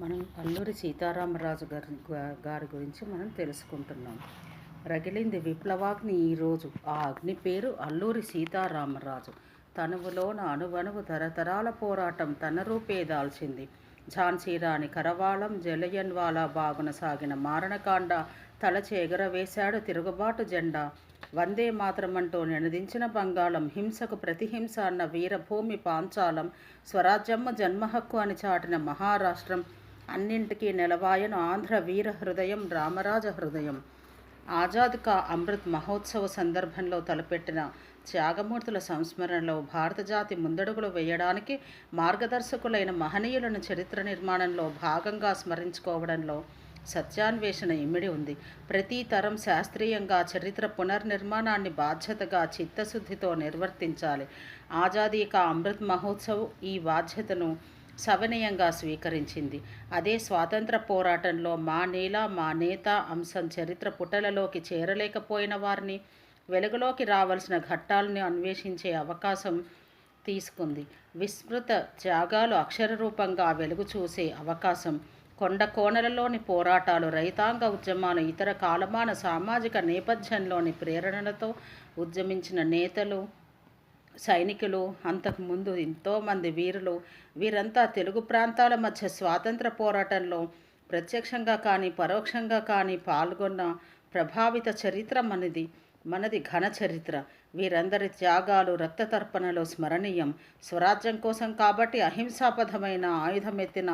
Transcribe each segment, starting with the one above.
మనం అల్లూరి సీతారామరాజు గారి గారి గురించి మనం తెలుసుకుంటున్నాం. రగిలింది విప్లవాగ్ని ఈరోజు ఆ అగ్ని పేరు అల్లూరి సీతారామరాజు. తనువులోన అణువణువు తరతరాల పోరాటం తన రూపే దాల్చింది. ఝాన్సీరాణి కరవాళం జలయన్వాలా బాగున సాగిన మారణకాండ తలచి ఎగరవేశాడు తిరుగుబాటు జెండా. వందే మాత్రమంటూ నినదించిన బంగాళం హింసకు ప్రతిహింస అన్న వీరభూమి పాంచాలం స్వరాజ్యమ్మ జన్మహక్కు అని చాటిన మహారాష్ట్రం అన్నింటికీ నెలవాయను ఆంధ్ర వీర హృదయం రామరాజ హృదయం. ఆజాద్ కా అమృత్ మహోత్సవ సందర్భంలో తలపెట్టిన త్యాగమూర్తుల సంస్మరణలో భారత జాతి ముందడుగులు వేయడానికి మార్గదర్శకులైన మహనీయులను చరిత్ర నిర్మాణంలో భాగంగా స్మరించుకోవడంలో సత్యాన్వేషణ ఇమిడి ఉంది. ప్రతి తరం శాస్త్రీయంగా చరిత్ర పునర్నిర్మాణాన్ని బాధ్యతగా చిత్తశుద్ధితో నిర్వర్తించాలి. ఆజాదీ కా అమృత్ మహోత్సవ్ ఈ బాధ్యతను సవినయంగా స్వీకరించింది. అదే స్వాతంత్ర పోరాటంలో మా నేల మా నేత అంశం చరిత్ర పుటలలోకి చేరలేకపోయిన వారిని వెలుగులోకి రావాల్సిన ఘట్టాలను అన్వేషించే అవకాశం తీసుకుంది. విస్మృత త్యాగాలు అక్షర రూపంగా వెలుగు చూసే అవకాశం. కొండ కోణలలోని పోరాటాలు రైతాంగ ఉద్యమాలు ఇతర కాలమాన సామాజిక నేపథ్యంలోని ప్రేరణలతో ఉద్యమించిన నేతలు సైనికులు అంతకుముందు ఎంతోమంది వీరులు వీరంతా తెలుగు ప్రాంతాల మధ్య స్వాతంత్ర పోరాటంలో ప్రత్యక్షంగా కానీ పరోక్షంగా కానీ పాల్గొన్న ప్రభావిత చరిత్ర మనది. మనది ఘన చరిత్ర. వీరందరి త్యాగాలు రక్తతర్పణలో స్మరణీయం. స్వరాజ్యం కోసం కాబట్టి అహింసాపథమైన ఆయుధమెత్తిన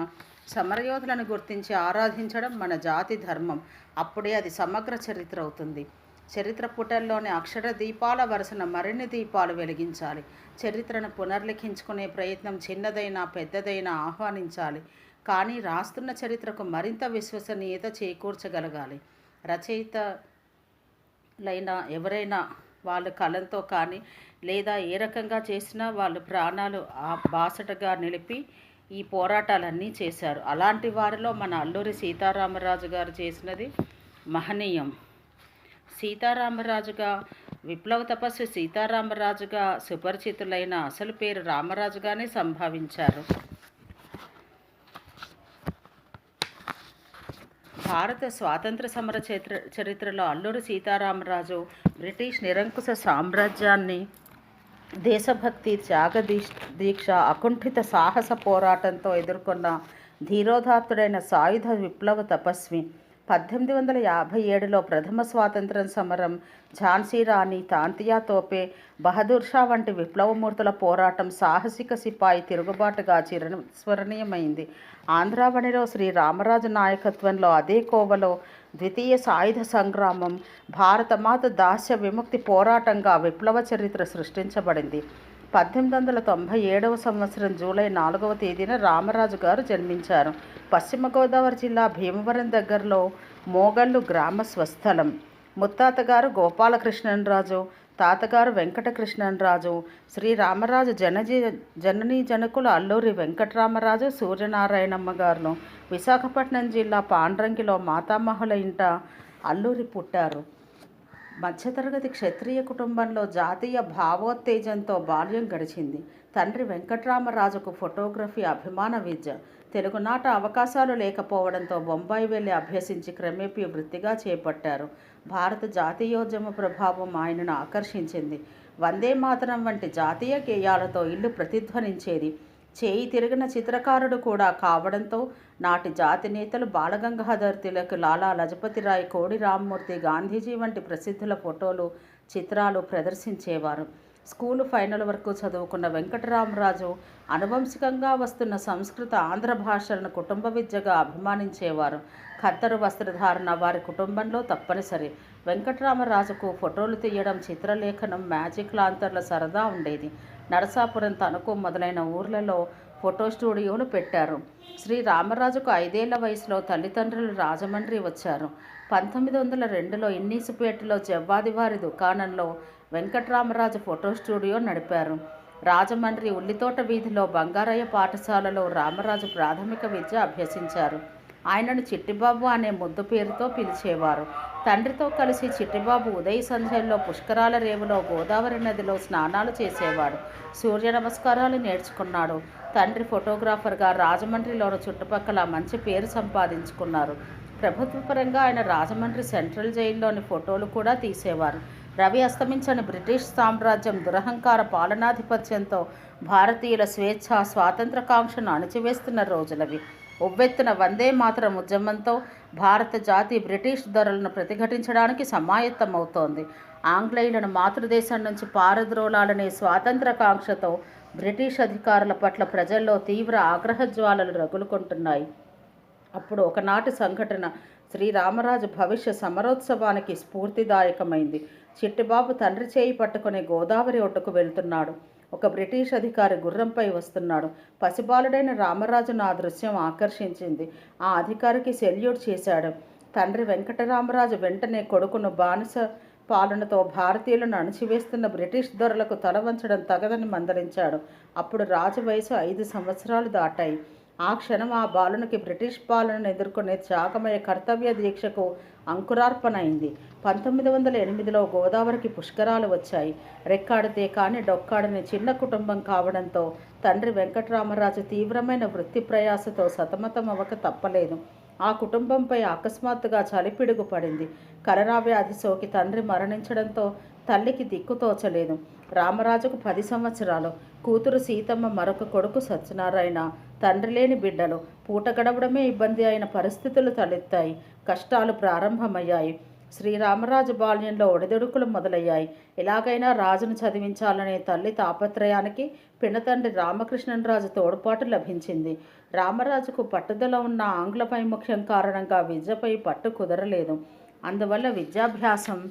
సమరయోధులను గుర్తించి ఆరాధించడం మన జాతి ధర్మం. అప్పుడే అది సమగ్ర చరిత్ర అవుతుంది. చరిత్ర పుటల్లోని అక్షర దీపాల వరుసన మరిన్ని దీపాలు వెలిగించాలి. చరిత్రను పునర్లిఖించుకునే ప్రయత్నం చిన్నదైనా పెద్దదైనా ఆహ్వానించాలి. కానీ రాస్తున్న చరిత్రకు మరింత విశ్వసనీయత చేకూర్చగలగాలి. రచయితలైన ఎవరైనా వాళ్ళ కళంతో కానీ లేదా ఏ రకంగా చేసినా వాళ్ళు ప్రాణాలు ఆ బాసటగా నిలిపి ఈ పోరాటాలన్నీ చేశారు. అలాంటి వారిలో మన అల్లూరి సీతారామరాజు గారు చేసినది మహనీయం. సీతారామరాజుగా విప్లవ తపస్వి సీతారామరాజుగా సుపరిచితులైన అసలు పేరు రామరాజుగానే సంభావించారు. భారత స్వాతంత్ర సమర చరిత్ర చరిత్రలో అల్లూరి సీతారామరాజు బ్రిటిష్ నిరంకుశ సామ్రాజ్యాన్ని దేశభక్తి త్యాగ దీక్ష అకుంఠిత సాహస పోరాటంతో ఎదుర్కొన్న ధీరోధాత్తుడైన సాయుధ విప్లవ తపస్వి పద్దెనిమిది వందల యాభై ఏడులో ప్రథమ స్వాతంత్రం సమరం ఝాన్సీ రాణి తాంతియా తోపే బహదూర్ షా వంటి విప్లవమూర్తుల పోరాటం సాహసిక సిపాయి తిరుగుబాటుగా చిర స్మరణీయమైంది. ఆంధ్రావణిలో శ్రీ రామరాజు నాయకత్వంలో అదే కోవలో ద్వితీయ సాయుధ సంగ్రామం భారతమాత దాస్య విముక్తి పోరాటంగా విప్లవ చరిత్ర సృష్టించబడింది. పద్దెనిమిది వందల తొంభై ఏడవ సంవత్సరం జూలై నాలుగవ తేదీన రామరాజు గారు జన్మించారు. పశ్చిమ గోదావరి జిల్లా భీమవరం దగ్గరలో మోగల్లు గ్రామ స్వస్థలం. ముత్తాతగారు గోపాలకృష్ణన్ రాజు తాతగారు వెంకటకృష్ణరాజు శ్రీ రామరాజు జనజీ జననీ జనకులు అల్లూరి వెంకటరామరాజు సూర్యనారాయణమ్మ గారును విశాఖపట్నం జిల్లా పాండ్రంగిలో మాతామహుల ఇంట అల్లూరి పుట్టారు. మధ్యతరగతి క్షత్రియ కుటుంబంలో జాతీయ భావోత్తేజంతో బాల్యం గడిచింది. తండ్రి వెంకట్రామరాజుకు ఫోటోగ్రఫీ అభిమాన విద్య తెలుగునాట అవకాశాలు లేకపోవడంతో బొంబాయి వెళ్ళి అభ్యసించి క్రమేపీ వృత్తిగా చేపట్టారు. భారత జాతీయోద్యమ ప్రభావం ఆయనను ఆకర్షించింది. వందే మాతరం వంటి జాతీయ గేయాలతో ఇల్లు ప్రతిధ్వనించేది చేయి తిరిగిన చిత్రకారుడు కూడా కావడంతో నాటి జాతి నేతలు బాలగంగాధర్ తిలక్ లాలా లజపతిరాయ్ కోడి రామ్మూర్తి గాంధీజీ వంటి ప్రసిద్ధుల ఫోటోలు చిత్రాలు ప్రదర్శించేవారు. స్కూలు ఫైనల్ వరకు చదువుకున్న వెంకటరామరాజు అనువంశికంగా వస్తున్న సంస్కృత ఆంధ్ర భాషలను కుటుంబ విద్యగా అభిమానించేవారు. ఖద్దరు వస్త్రధారణ వారి కుటుంబంలో తప్పనిసరి. వెంకటరామరాజుకు ఫోటోలు తీయడం చిత్రలేఖనం మ్యాజిక్ లాంతర్ల సరదా ఉండేది. నరసాపురం తణుకు మొదలైన ఊర్లలో ఫోటో స్టూడియోలు పెట్టారు. శ్రీ రామరాజుకు ఐదేళ్ళ వయసులో తల్లిదండ్రులు రాజమండ్రి వచ్చారు. పంతొమ్మిది వందల రెండులో ఇన్నీసుపేటలో జవ్వాది వారి దుకాణంలో వెంకట్రామరాజు ఫోటో స్టూడియో నడిపారు. రాజమండ్రి ఉల్లితోట వీధిలో బంగారయ్య పాఠశాలలో రామరాజు ప్రాథమిక విద్య అభ్యసించారు. ఆయనను చిట్టిబాబు అనే ముద్దు పేరుతో పిలిచేవారు. తండ్రితో కలిసి చిట్టిబాబు ఉదయ సంధ్యల్లో పుష్కరాల రేవులో గోదావరి నదిలో స్నానాలు చేసేవాడు. సూర్య నమస్కారాలు నేర్చుకున్నాడు. తండ్రి ఫోటోగ్రాఫర్గా రాజమండ్రిలోని చుట్టుపక్కల మంచి పేరు సంపాదించుకున్నారు. ప్రభుత్వ పరంగా ఆయన రాజమండ్రి సెంట్రల్ జైల్లోని ఫోటోలు కూడా తీసేవారు. రవి అస్తమించని బ్రిటిష్ సామ్రాజ్యం దురహంకార పాలనాధిపత్యంతో భారతీయుల స్వేచ్ఛ స్వాతంత్రకాంక్షను అణచివేస్తున్న రోజులవి. ఉవ్వెత్తున వందే మాతరం ఉద్యమంతో భారత జాతి బ్రిటిష్ ధరలను ప్రతిఘటించడానికి సమాయత్తమవుతోంది. ఆంగ్లేయులను మాతృదేశం నుంచి పారద్రోలాలనే స్వాతంత్రకాంక్షతో బ్రిటిష్ అధికారుల పట్ల ప్రజల్లో తీవ్ర ఆగ్రహజ్వాలలు రగులుకుంటున్నాయి. అప్పుడు ఒకనాటి సంఘటన శ్రీరామరాజు భవిష్య సమరోత్సవానికి స్ఫూర్తిదాయకమైంది. చిట్టిబాబు తండ్రి చేయి పట్టుకుని గోదావరి ఒడ్డుకు వెళ్తున్నాడు. ఒక బ్రిటిష్ అధికారి గుర్రంపై వస్తున్నాడు. పసిబాలుడైన రామరాజును ఆ దృశ్యం ఆకర్షించింది. ఆ అధికారికి సెల్యూట్ చేశాడు. తండ్రి వెంకటరామరాజు వెంటనే కొడుకును బానిస పాలనతో భారతీయులను అణచివేస్తున్న బ్రిటిష్ దొరలకు తల వంచడం తగదని మందలించాడు. అప్పుడు రాజు వయసు ఐదు సంవత్సరాలు దాటాయి. ఆ క్షణం ఆ బాలునికి బ్రిటిష్ పాలనను ఎదుర్కొనే త్యాగమయ కర్తవ్య దీక్షకు అంకురార్పణ అయింది పంతొమ్మిది వందల ఎనిమిదిలో గోదావరికి పుష్కరాలు వచ్చాయి. రెక్కాడితే కానీ డొక్కాడని చిన్న కుటుంబం కావడంతో తండ్రి వెంకటరామరాజు తీవ్రమైన వృత్తి ప్రయాసతో సతమతం అవ్వక తప్పలేదు. ఆ కుటుంబంపై అకస్మాత్తుగా చలిపిడుగు పడింది కరోనా వ్యాధి సోకి తండ్రి మరణించడంతో తల్లికి దిక్కు తోచలేదు. రామరాజుకు పది సంవత్సరాలు. కూతురు సీతమ్మ మరొక కొడుకు సత్యనారాయణ తండ్రి లేని బిడ్డలు. పూట గడవడమే ఇబ్బంది అయిన పరిస్థితులు తలెత్తాయి. కష్టాలు ప్రారంభమయ్యాయి. శ్రీరామరాజు బాల్యంలో ఒడిదుడుకులు మొదలయ్యాయి. ఎలాగైనా రాజును చదివించాలనే తల్లి తాపత్రయానికి పినతండ్రి రామకృష్ణరాజు తోడ్పాటు లభించింది. రామరాజుకు పట్టుదల ఉన్న ఆంగ్ల వైముఖ్యం కారణంగా విద్యపై పట్టు కుదరలేదు. అందువల్ల విద్యాభ్యాసం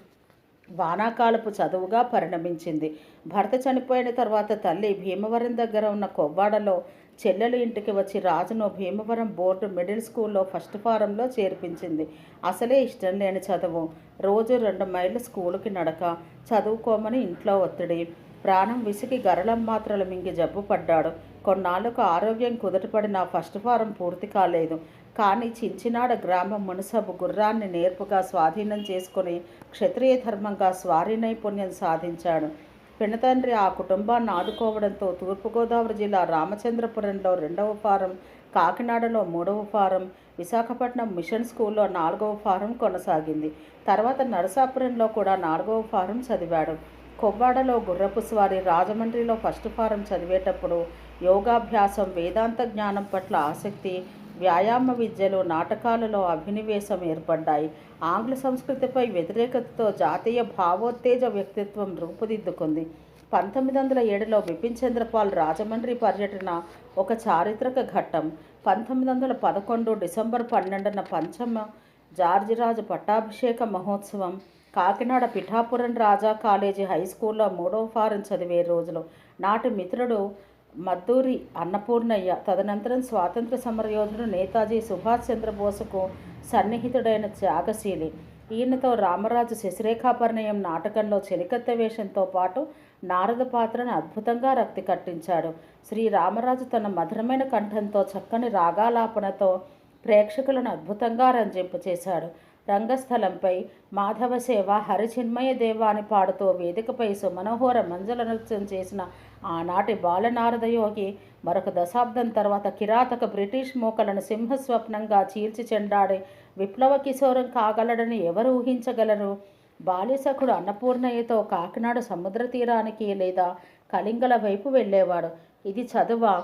వానాకాలపు చదువుగా పరిణమించింది. భర్త చనిపోయిన తర్వాత తల్లి భీమవరం దగ్గర ఉన్న కొవ్వాడలో చెల్లెలు ఇంటికి వచ్చి రాజును భీమవరం బోర్డు మిడిల్ స్కూల్లో ఫస్ట్ ఫారంలో చేర్పించింది. అసలే ఇష్టం లేని చదువు. రోజు రెండు మైళ్ళ స్కూలుకి నడక చదువుకోమని ఇంట్లో ఒత్తిడి. ప్రాణం విసిగి గరళం మాత్రలు మింగి జబ్బు పడ్డాడు. కొన్నాళ్ళకు ఆరోగ్యం కుదుటపడిన ఫస్ట్ ఫారం పూర్తి కాలేదు. కానీ చించినాడ గ్రామం మునసబు గుర్రాన్ని నేర్పుగా స్వాధీనం చేసుకుని క్షత్రియ ధర్మంగా స్వారీ నైపుణ్యం సాధించాడు. పినతండ్రి ఆ కుటుంబాన్ని ఆదుకోవడంతో తూర్పుగోదావరి జిల్లా రామచంద్రపురంలో రెండవ ఫారం కాకినాడలో మూడవ ఫారం విశాఖపట్నం మిషన్ స్కూల్లో నాలుగవ ఫారం కొనసాగింది. తర్వాత నరసాపురంలో కూడా నాలుగవ ఫారం చదివాడు. కొవ్వాడలో గుర్రపు స్వారి రాజమండ్రిలో ఫస్ట్ ఫారం చదివేటప్పుడు యోగాభ్యాసం వేదాంత జ్ఞానం పట్ల ఆసక్తి వ్యాయామ విద్యలు నాటకాలలో అభినివేశం ఏర్పడ్డాయి. ఆంగ్ల సంస్కృతిపై వ్యతిరేకతతో జాతీయ భావోత్తేజ వ్యక్తిత్వం రూపుదిద్దుకుంది. పంతొమ్మిది వందల ఏడులో బిపిన్ చంద్రపాల్ రాజమండ్రి పర్యటన ఒక చారిత్రక ఘట్టం. పంతొమ్మిది వందల పదకొండు డిసెంబర్ పన్నెండున పంచమ జార్జిరాజు పట్టాభిషేక మహోత్సవం. కాకినాడ పిఠాపురం రాజా కాలేజీ హై స్కూల్లో మూడో ఫారం చదివే రోజులు నాటి మిత్రుడు మద్దూరి అన్నపూర్ణయ్య తదనంతరం స్వాతంత్ర సమరయోధుడు నేతాజీ సుభాష్ చంద్రబోసుకు సన్నిహితుడైన త్యాగశీలి. ఈయనతో రామరాజు శశిరేఖాపర్ణయం నాటకంలో చెలికత్త వేషంతో పాటు నారద పాత్రను అద్భుతంగా రక్తి కట్టించాడు. శ్రీ రామరాజు తన మధురమైన కంఠంతో చక్కని రాగాలాపనతో ప్రేక్షకులను అద్భుతంగా రంజింపు చేశాడు. రంగస్థలంపై మాధవ సేవ హరిచిన్మయ దేవాని పాడుతూ వేదికపై సుమనోహర మంజల నృత్యం చేసిన ఆనాటి బాలనారదయోగి మరొక దశాబ్దం తర్వాత కిరాతక బ్రిటిష్ మూకలను సింహస్వప్నంగా చీల్చి చెండాడే విప్లవ కిశోరం కాగలడని ఎవరు ఊహించగలరు? బాలిసకుడు అన్నపూర్ణయ్యతో కాకినాడ సముద్ర తీరానికి లేదా కళింగల వైపు వెళ్ళేవాడు. ఇది చదువ?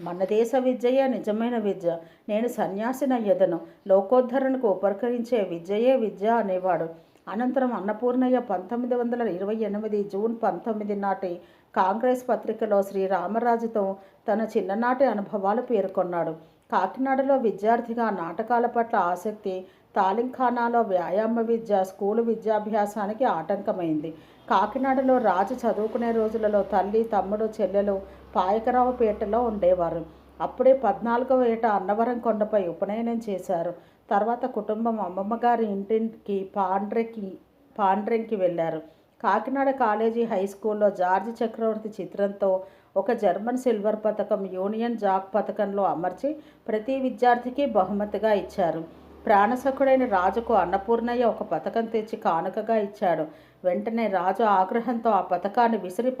మన దేశ విద్యయే నిజమైన విద్య. నేను సన్యాసినయ్యదను. లోకోద్ధరణకు ఉపకరించే విద్యయే విద్య అనేవాడు. అనంతరం అన్నపూర్ణయ్య పంతొమ్మిది వందల ఇరవై ఎనిమిది జూన్ పంతొమ్మిది నాటి కాంగ్రెస్ పత్రికలో శ్రీరామరాజుతో తన చిన్ననాటి అనుభవాలు పేర్కొన్నాడు. కాకినాడలో విద్యార్థిగా నాటకాల పట్ల ఆసక్తి తాలింఖానాలో వ్యాయామ విద్య స్కూలు విద్యాభ్యాసానికి ఆటంకమైంది. కాకినాడలో రాజు చదువుకునే రోజులలో తల్లి తమ్ముడు చెల్లెలు పాయకరావుపేటలో ఉండేవారు. అప్పుడే పద్నాలుగవ ఏట అన్నవరం కొండపై ఉపనయనం చేశారు. తర్వాత కుటుంబం అమ్మమ్మ గారి ఇంటికి పాండ్రెకి పాండ్రెంకి వెళ్ళారు. కాకినాడ కాలేజీ హై స్కూల్లో జార్జ్ చక్రవర్తి చిత్రంతో ఒక జర్మన్ సిల్వర్ పథకం యూనియన్ జాక్ పథకంలో అమర్చి ప్రతి విద్యార్థికి బహుమతిగా ఇచ్చారు. ప్రాణసఖుడైన రాజుకు అన్నపూర్ణయ్య ఒక పథకం తెచ్చి కానుకగా ఇచ్చాడు. వెంటనే రాజు ఆగ్రహంతో ఆ పథకాన్ని విసిరి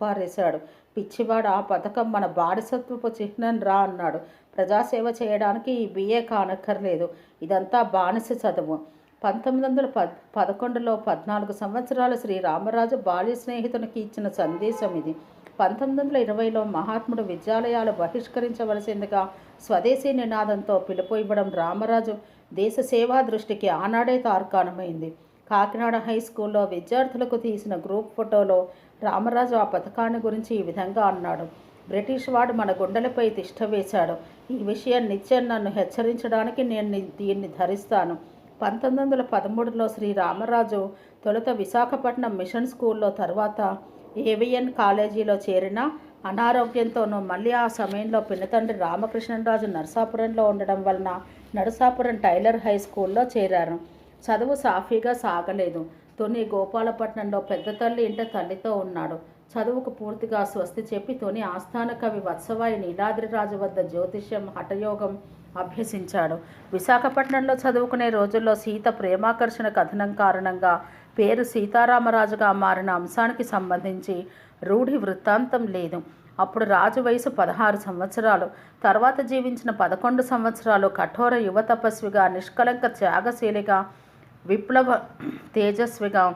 పారేశాడు పిచ్చివాడు ఆ పథకం మన బానిసత్వపు చిహ్నం రా అన్నాడు. ప్రజాసేవ చేయడానికి ఈ బిఏ కానక్కర్లేదు. ఇదంతా బానిస చదువు. పంతొమ్మిది వందల పద్ పదకొండులో పద్నాలుగు సంవత్సరాల శ్రీ రామరాజు బాల్య స్నేహితునికి ఇచ్చిన సందేశం ఇది. పంతొమ్మిది వందల ఇరవైలో మహాత్ముడు విద్యాలయాలు బహిష్కరించవలసిందిగా స్వదేశీ నినాదంతో పిలుపు ఇవ్వడం రామరాజు దేశ సేవా దృష్టికి ఆనాడే తార్కాణమైంది. కాకినాడ హై స్కూల్లో విద్యార్థులకు తీసిన గ్రూప్ ఫోటోలో రామరాజు ఆ పథకాన్ని గురించి ఈ విధంగా అన్నాడు. బ్రిటిష్ వాడు మన గుండెలపై తిష్ట వేశాడు. ఈ విషయం నిత్యం నన్ను హెచ్చరించడానికి నేను దీన్ని ధరిస్తాను. పంతొమ్మిది వందల పదమూడులో శ్రీ రామరాజు తొలుత విశాఖపట్నం మిషన్ స్కూల్లో తర్వాత ఏవిఎన్ కాలేజీలో చేరిన అనారోగ్యంతోనూ మళ్ళీ ఆ సమయంలో పినతండ్రి రామకృష్ణరాజు నరసాపురంలో ఉండడం వలన నరసాపురం టైలర్ హై స్కూల్లో చేరారు. చదువు సాఫీగా సాగలేదు. తొని గోపాలపట్నంలో పెద్ద తల్లి ఇంట తల్లితో ఉన్నాడు. చదువుకు పూర్తిగా స్వస్తి చెప్పి తొని ఆస్థాన కవి వత్సవాయి నీలాద్రిరాజు వద్ద జ్యోతిష్యం హఠయోగం అభ్యసించాడు. విశాఖపట్నంలో చదువుకునే రోజుల్లో సీత ప్రేమాకర్షణ కథనం కారణంగా పేరు సీతారామరాజుగా మారిన అంశానికి సంబంధించి రూఢి వృత్తాంతం లేదు. అప్పుడు రాజు వయసు పదహారు సంవత్సరాలు. తర్వాత జీవించిన పదకొండు సంవత్సరాలు కఠోర యువ తపస్విగా నిష్కలంక త్యాగశీలిగా విప్లవ తేజస్విగా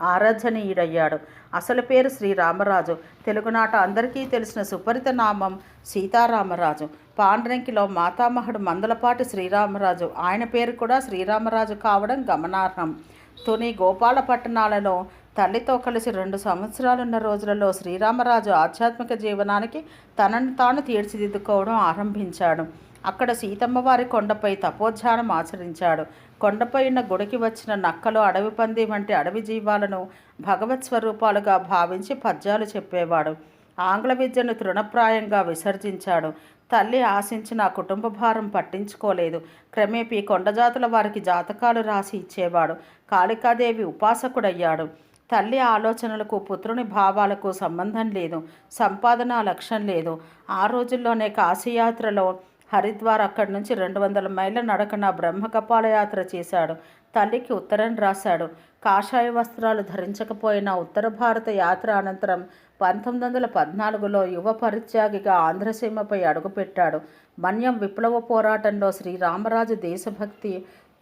ఆరాధనీయుడయ్యాడు. అసలు పేరు శ్రీరామరాజు. తెలుగునాట అందరికీ తెలిసిన సుపరిత నామం సీతారామరాజు. పాండ్రంకిలో మాతామహుడు మందలపాటి శ్రీరామరాజు. ఆయన పేరు కూడా శ్రీరామరాజు కావడం గమనార్హం. తుని గోపాలపట్టణాలలో తల్లితో కలిసి రెండు సంవత్సరాలున్న రోజులలో శ్రీరామరాజు ఆధ్యాత్మిక జీవనానికి తనను తాను తీర్చిదిద్దుకోవడం ఆరంభించాడు. అక్కడ సీతమ్మవారి కొండపై తపోధ్యానం ఆచరించాడు. కొండపై ఉన్న గుడికి వచ్చిన నక్కలు అడవి పంది వంటి అడవి జీవాలను భగవత్ స్వరూపాలుగా భావించి పద్యాలు చెప్పేవాడు. ఆంగ్ల విద్యను తృణప్రాయంగా విసర్జించాడు. తల్లి ఆశించిన కుటుంబ భారం పట్టించుకోలేదు. క్రమేపీ కొండజాతుల వారికి జాతకాలు రాసి ఇచ్చేవాడు. కాళికాదేవి ఉపాసకుడయ్యాడు. తల్లి ఆలోచనలకు పుత్రుని భావాలకు సంబంధం లేదు. సంపాదన లక్ష్యం లేదు. ఆ రోజుల్లోనే కాశీయాత్రలో హరిద్వార్ అక్కడి నుంచి రెండు వందల మైళ్ళ నడకన బ్రహ్మకపాల యాత్ర చేశాడు. తల్లికి ఉత్తరం రాశాడు. కాషాయ వస్త్రాలు ధరించకపోయిన ఉత్తర భారత యాత్ర అనంతరం పంతొమ్మిది వందల పద్నాలుగులో యువ పరిత్యాగిగా ఆంధ్రసీమపై అడుగుపెట్టాడు. మన్యం విప్లవ పోరాటంలో శ్రీరామరాజు దేశభక్తి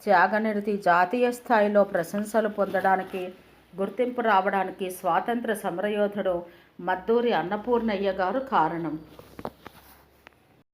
త్యాగనిరతి జాతీయ స్థాయిలో ప్రశంసలు పొందడానికి గుర్తింపు రావడానికి స్వాతంత్ర సమరయోధుడు మద్దూరి అన్నపూర్ణయ్య గారు కారణం.